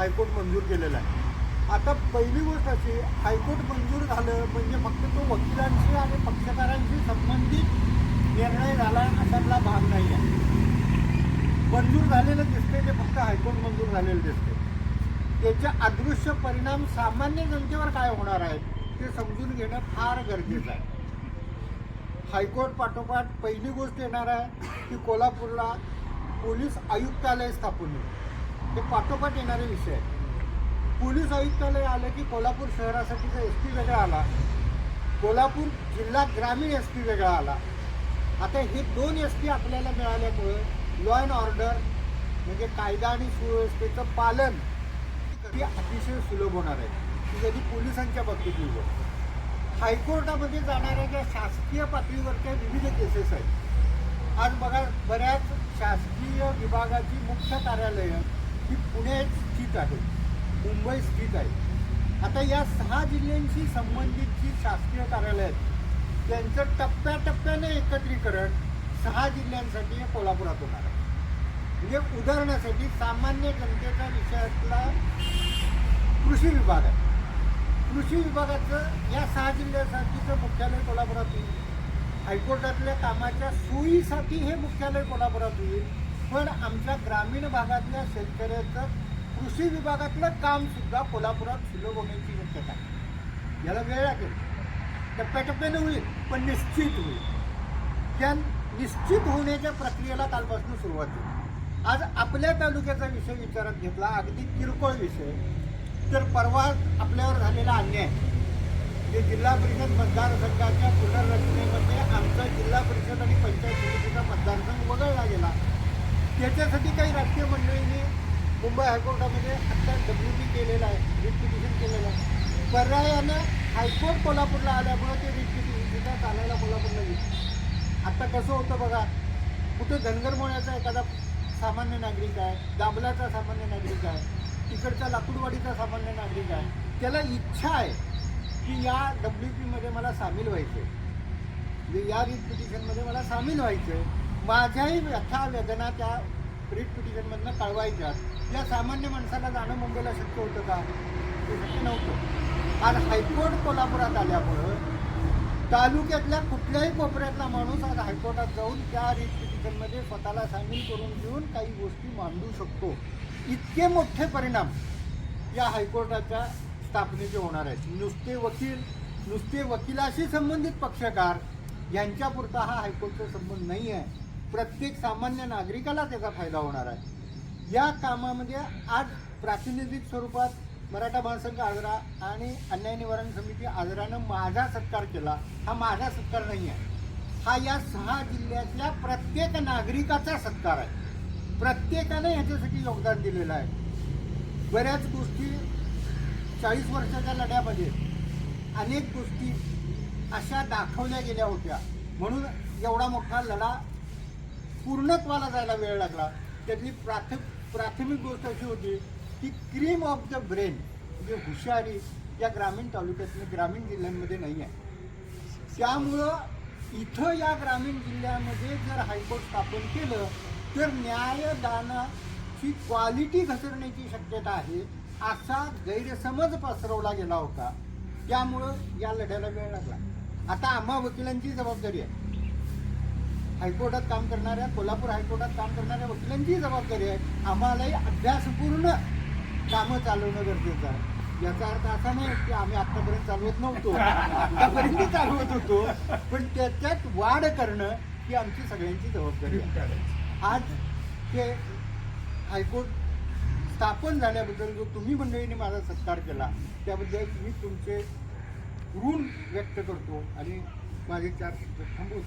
High court मंजूर केलेला आहे. आता पहिली गोष्ट अशी हायकोर्ट मंजूर झालं म्हणजे फक्त तो वकिलांशी आणि पक्षकारांशी संबंधित निर्णय झाला अशातला भाग नाही आहे. मंजूर झालेलं दिसते ते फक्त हायकोर्ट मंजूर झालेलं दिसते त्याचे अदृश्य परिणाम सामान्य जनतेवर काय होणार आहेत ते समजून घेणं फार गरजेचं आहे. हायकोर्ट पाठोपाठ पहिली गोष्ट येणार आहे की कोल्हापूरला पोलीस आयुक्तालय स्थापन होईल. हे पाठोपाठ येणारे विषय आहेत. पोलीस आयुक्तालय आलं की कोल्हापूर शहरासाठीचा एस टी वेगळा आला कोल्हापूर जिल्हा ग्रामीण एस टी वेगळा आला. आता हे दोन एस टी आपल्याला मिळाल्यामुळं लॉ अँड ऑर्डर म्हणजे कायदा आणि सुव्यवस्थेचं पालन कधी अतिशय सुलभ होणार आहे. की कधी पोलिसांच्या बाबतीत गोष्ट हायकोर्टामध्ये जाणाऱ्या ज्या शासकीय पातळीवरच्या विविध केसेस आहेत. आज बघा बऱ्याच शासकीय विभागाची मुख्य कार्यालयं ही पुणे स्थित आहे. मुंबई स्थित आहे. आता या सहा जिल्ह्यांशी संबंधित जी शासकीय कार्यालय आहेत त्यांचं टप्प्याटप्प्याने एकत्रीकरण सहा जिल्ह्यांसाठी हे कोल्हापुरात होणार आहे. म्हणजे उदाहरणासाठी सामान्य जनतेचा विषयातला कृषी विभाग आहे. कृषी विभागाचं या सहा जिल्ह्यासाठीचं मुख्यालय कोल्हापुरात होईल. हायकोर्टातल्या कामाच्या सोयीसाठी हे मुख्यालय कोल्हापुरात होईल. पण आमच्या ग्रामीण भागातल्या शेतकऱ्याचं कृषी विभागातलं काम सुद्धा कोल्हापुरात सुलभ होण्याची शक्यता आहे. याला वेळ लागेल. टप्प्याटप्प्याने होईल पण निश्चित होईल. त्या निश्चित होण्याच्या प्रक्रियेला कालपासून सुरुवात झाली आज आपल्या तालुक्याचा विषय विचारात घेतला अगदी किरकोळ विषय. तर परवा आपल्यावर झालेला अन्याय. जे जिल्हा परिषद मतदारसंघाच्या पुनर्रचनेमध्ये आमचा जिल्हा परिषद आणि पंचायत समितीचा मतदारसंघ वगळला गेला. त्याच्यासाठी काही राजकीय मंडळींनी मुंबई हायकोर्टामध्ये आत्ता डब्ल्यू पी केलेलं आहे रिट पिटिशन केलेलं आहे. पर्यायानं हायकोर्ट कोल्हापूरला आल्यामुळं ते रिट पिटिशन चालायला कोल्हापूरला येईल. आता कसं होतं बघा कुठे धनगरमोळ्याचा एखादा सामान्य नागरिक आहे दाबलाचा सामान्य नागरिक आहे तिकडचा लाकूडवाडीचा सामान्य नागरिक आहे त्याला इच्छा आहे की या डब्ल्यू पीमध्ये मला सामील व्हायचं म्हणजे या रिट पिटिशनमध्ये मला सामील व्हायचं आहे माझ्याही व्यथा वेदना त्या रिट पिटिशनमधनं कळवायच्या. या सामान्य माणसाला जाणं मुंबईला शक्य होतं का? ते शक्य नव्हतं. आज हायकोर्ट कोल्हापुरात आल्यामुळं तालुक्यातल्या कुठल्याही कोपऱ्यातला माणूस आज हायकोर्टात जाऊन त्या रिट पिटिशनमध्ये स्वतःला सामील करून घेऊन काही गोष्टी मांडू शकतो. इतके मोठे परिणाम या हायकोर्टाच्या स्थापनेचे होणार आहेत. नुसते वकील नुसते वकिलाशी संबंधित पक्षकार यांच्यापुरता हा हायकोर्टचा संबंध नाही आहे प्रत्येक सामान्य नागरिकाला त्याचा फायदा होणार आहे. या कामामध्ये आज प्रातिनिधिक स्वरूपात मराठा महासंघ आजरा आणि अन्याय निवारण समिती आजरानं माझा सत्कार केला. हा माझा सत्कार नाही आहे. हा या सहा जिल्ह्यातल्या प्रत्येक नागरिकाचा सत्कार आहे. प्रत्येकाने याच्यासाठी योगदान दिलेलं आहे. बऱ्याच गोष्टी चाळीस वर्षाच्या लढ्यामध्ये अनेक गोष्टी अशा दाखवल्या गेल्या होत्या. म्हणून एवढा मोठा लढा पूर्णत्वाला जायला वेळ लागला. त्यातली प्राथ प्राथमिक गोष्ट अशी होती की क्रीम ऑफ द ब्रेन म्हणजे हुशारी या ग्रामीण तालुक्यातल्या ग्रामीण जिल्ह्यांमध्ये नाही आहे त्यामुळं इथं या ग्रामीण जिल्ह्यामध्ये जर हायकोर्ट स्थापन केलं तर न्यायदानाची क्वालिटी घसरण्याची शक्यता आहे असा गैरसमज पसरवला गेला होता. त्यामुळं या लढ्याला वेळ लागला. आता आम्हा वकिलांची जबाबदारी आहे. हायकोर्टात काम करणाऱ्या कोल्हापूर हायकोर्टात काम करणाऱ्या वकिलांची जबाबदारी आहे. आम्हालाही अभ्यासपूर्ण कामं चालवणं गरजेचं आहे. याचा अर्थ असा नाही की आम्ही आतापर्यंत चालवत नव्हतो. आतापर्यंत चालवत होतो. पण त्याच्यात वाढ करणं ही आमची सगळ्यांची जबाबदारी आहे. आज ते हायकोर्ट स्थापन झाल्याबद्दल जो तुम्ही मंडळीने माझा सत्कार केला त्याबद्दल मी तुमचे ऋण व्यक्त करतो आणि माझे चार थांबवतो.